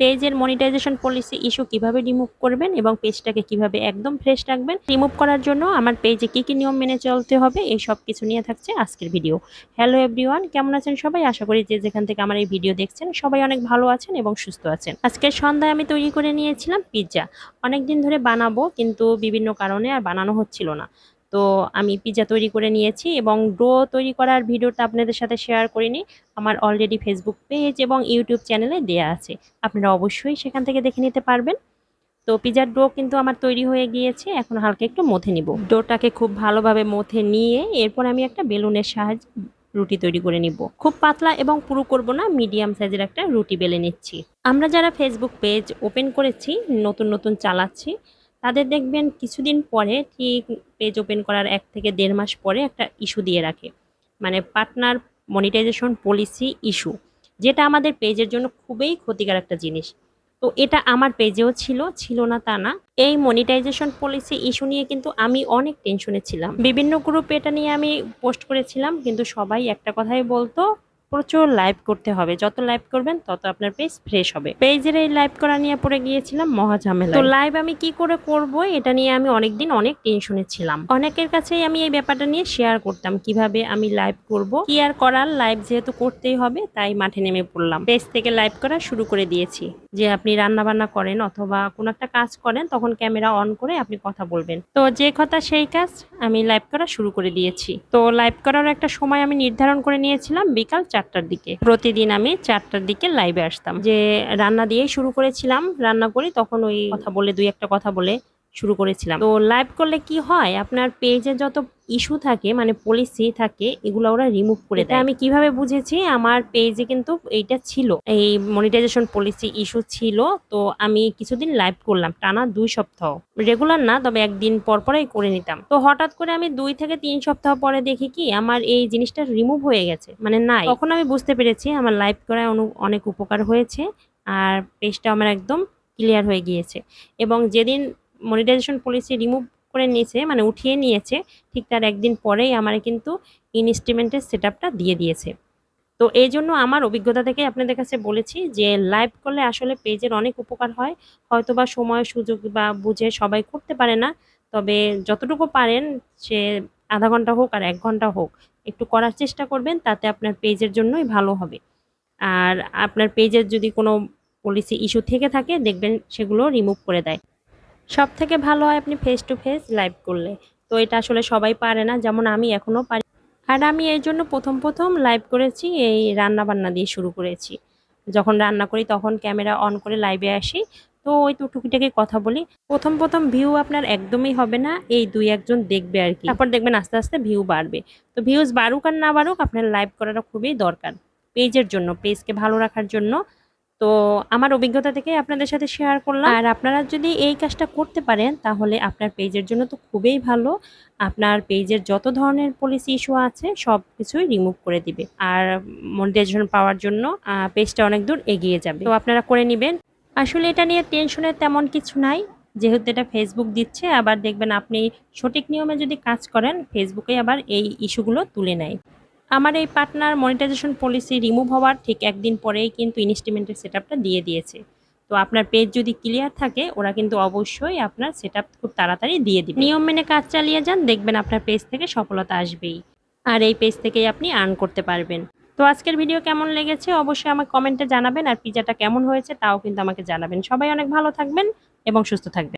পেজের monetization policy issue কীভাবে remove করবেন এবং পেজটাকে কীভাবে একদম ফ্রেশ রাখবেন রিমুভ করার জন্য আমার পেজে কি কি নিয়ম মেনে চলতে হবে, এই সব কিছু নিয়ে থাকছে আজকের ভিডিও হ্যালো এভরিওয়ান কেমন আছেন সবাই? আশা করি যে যেখান থেকে আমার এই ভিডিও দেখছেন সবাই অনেক ভালো আছেন এবং সুস্থ আছেন। আজকের সন্ধ্যায় আমি তৈরি করে নিয়েছিলাম পিৎজা অনেক দিন ধরে বানাবো, কিন্তু বিভিন্ন কারণে আর বানানো হচ্ছিল না। তো আমি পিৎজা তৈরি করে নিয়েছি এবং ডো তৈরি করার ভিডিওটা আপনাদের সাথে শেয়ার করিনি। আমার অলরেডি ফেসবুক পেজ এবং ইউটিউব চ্যানেলে দেয়া আছে। আপনারা অবশ্যই সেখান থেকে দেখে নিতে পারবেন। তো পিজার ডো কিন্তু আমার তৈরি হয়ে গিয়েছে। এখন হালকা একটু মথে নিব। ডোটাকে খুব ভালোভাবে মথে নিয়ে এরপর আমি একটা বেলুনের সাহায্যে রুটি তৈরি করে নিব। খুব পাতলা এবং পুরো করব না মিডিয়াম সাইজের একটা রুটি বেলে নিচ্ছি। আমরা যারা ফেসবুক পেজ ওপেন করেছি, নতুন নতুন চালাচ্ছি তাদের দেখবেন কিছুদিন পরে ঠিক পেজ ওপেন করার এক থেকে দেড় মাস পরে একটা ইস্যু দিয়ে রাখে। মানে পার্টনার মনিটাইজেশন পলিসি ইস্যু যেটা আমাদের পেজের জন্য খুবই ক্ষতিকর একটা জিনিস। তো এটা আমার পেজেও ছিল ছিল না তা না। এই মনিটাইজেশন পলিসি ইস্যু নিয়ে কিন্তু আমি অনেক টেনশনে ছিলাম। বিভিন্ন গ্রুপে এটা নিয়ে আমি পোস্ট করেছিলাম, কিন্তু সবাই একটা কথাই বলতো প্রচুর লাইভ করতে হবে। যত লাইভ করবেন, তত আপনার পেজ ফ্রেশ হবে। পেজের এই লাইভ করা নিয়ে পড়ে গিয়েছিলাম, মহা ঝামেলা তো লাইভ আমি কি করে করব, এটা নিয়ে আমি অনেকদিন অনেক টেনশনে ছিলাম। অনেকের কাছেই আমি এই ব্যাপারটা নিয়ে শেয়ার করতাম, কীভাবে আমি লাইভ করব। কি আর করার লাইভ যেহেতু করতেই হবে, তাই মাঠে নেমে পড়লাম। পেজ থেকে লাইভ করা শুরু করে দিয়েছি। যে আপনি রান্না বান্না করেন অথবা কোনো একটা কাজ করেন, তখন ক্যামেরা অন করে আপনি কথা বলবেন। তো যে কথা সেই কাজ আমি লাইভ করা শুরু করে দিয়েছি। তো লাইভ করার একটা সময় আমি নির্ধারণ করে নিয়েছিলাম, বিকাল চারটার দিকে। প্রতিদিন আমি চারটার দিকে লাইভে আসতাম। যে রান্না দিয়ে শুরু করেছিলাম, রান্না করি, তখন ওই কথা বলে, দুই একটা কথা বলে শুরু করেছিলাম। তো লাইভ করলে কি হয়? আপনার পেজে যত ইস্যু থাকে মানে পলিসি থাকে এগুলো ওরা রিমুভ করে দেয়। আমি কীভাবে বুঝেছি? আমার পেজে কিন্তু এইটা ছিল। এই মনিটাইজেশন পলিসি ইস্যু ছিল। তো আমি কিছুদিন লাইভ করলাম টানা দুই সপ্তাহ। রেগুলার না তবে একদিন পর পরেই করে নিতাম। তো হঠাৎ করে আমি দুই থেকে তিন সপ্তাহ পরে দেখি কি আমার এই জিনিসটা রিমুভ হয়ে গেছে। মানে নাই। তখন আমি বুঝতে পেরেছি আমার লাইভ করায় অনু- অনেক উপকার হয়েছে। আর পেজটা আমার একদম ক্লিয়ার হয়ে গিয়েছে। এবং যেদিন মনিটাইজেশন পলিসি রিমুভ করে নিয়েছে মানে উঠিয়ে নিয়েছে, ঠিক তার একদিন পরেই আমার কিন্তু ইনস্ট্রুমেন্টের সেট আপটা দিয়ে দিয়েছে। তো এই জন্য আমার অভিজ্ঞতা থেকে আপনাদের কাছে বলেছি যে লাইভ করলে আসলে পেজের অনেক উপকার হয়। হয়তো বা সময়, সুযোগ বা বুঝে সবাই করতে পারে না, তবে যতটুকু পারেন সে আধা ঘণ্টা হোক আর এক ঘণ্টা হোক, একটু করার চেষ্টা করবেন, তাতে আপনার পেজের জন্যই ভালো হবে। আর আপনার পেজের যদি কোনো পলিসি ইস্যু থেকে থাকে, দেখবেন সেগুলো রিমুভ করে দেয়। সব থেকে ভালো হয় আপনি ফেস টু ফেস লাইভ করলে। তো এটা আসলে সবাই পারে না, যেমন আমি এখনও পারি। আর আমি এই জন্য প্রথম প্রথম লাইভ করেছি, এই রান্না বান্না দিয়ে শুরু করেছি। যখন রান্না করি তখন ক্যামেরা অন করে লাইভে আসি। তো ওই তো টুকিটাকি কথা বলি। প্রথম প্রথম ভিউ আপনার একদমই হবে না, এই দুই একজন দেখবে আর কি। তারপর দেখবেন আস্তে আস্তে ভিউ বাড়বে। তো ভিউজ বাড়ুক আর না বাড়ুক, আপনার লাইভ করাটা খুবই দরকার। পেজের জন্য পেজকে ভালো রাখার জন্য তো আমার অভিজ্ঞতা থেকে আপনাদের সাথে শেয়ার করলাম। আর আপনারা যদি এই কাজটা করতে পারেন, তাহলে আপনার পেজের জন্য তো খুবই ভালো। আপনার পেজের যত ধরনের পলিসি ইস্যু আছে, সব কিছুই রিমুভ করে দিবে। আর মনিটাইজেশন পাওয়ার জন্য পেজটা অনেক দূর এগিয়ে যাবে। তো আপনারা করে নেবেন। আসলে এটা নিয়ে টেনশনের তেমন কিছু নাই। যেহেতু এটা ফেসবুক দিচ্ছে, আবার দেখবেন আপনি সঠিক নিয়মে যদি কাজ করেন ফেসবুকে আবার এই ইস্যুগুলো তুলে নেয়। আমার এই পার্টনার মনিটাইজেশন পলিসি রিমুভ হওয়ার ঠিক একদিন পরেই কিন্তু ইনস্ট্রুমেন্টের সেট দিয়ে দিয়েছে। তো আপনার পেজ যদি ক্লিয়ার থাকে, ওরা কিন্তু অবশ্যই আপনার সেট খুব তাড়াতাড়ি দিয়ে দিবে। নিয়ম মেনে কাজ চালিয়ে যান, দেখবেন আপনার পেজ থেকে সফলতা আসবেই। আর এই পেজ থেকেই আপনি আর্ন করতে পারবেন। তো আজকের ভিডিও কেমন লেগেছে অবশ্যই আমাকে কমেন্টে জানাবেন, আর পিজাটা কেমন হয়েছে তাও কিন্তু আমাকে জানাবেন। সবাই অনেক ভালো থাকবেন এবং সুস্থ থাকবেন।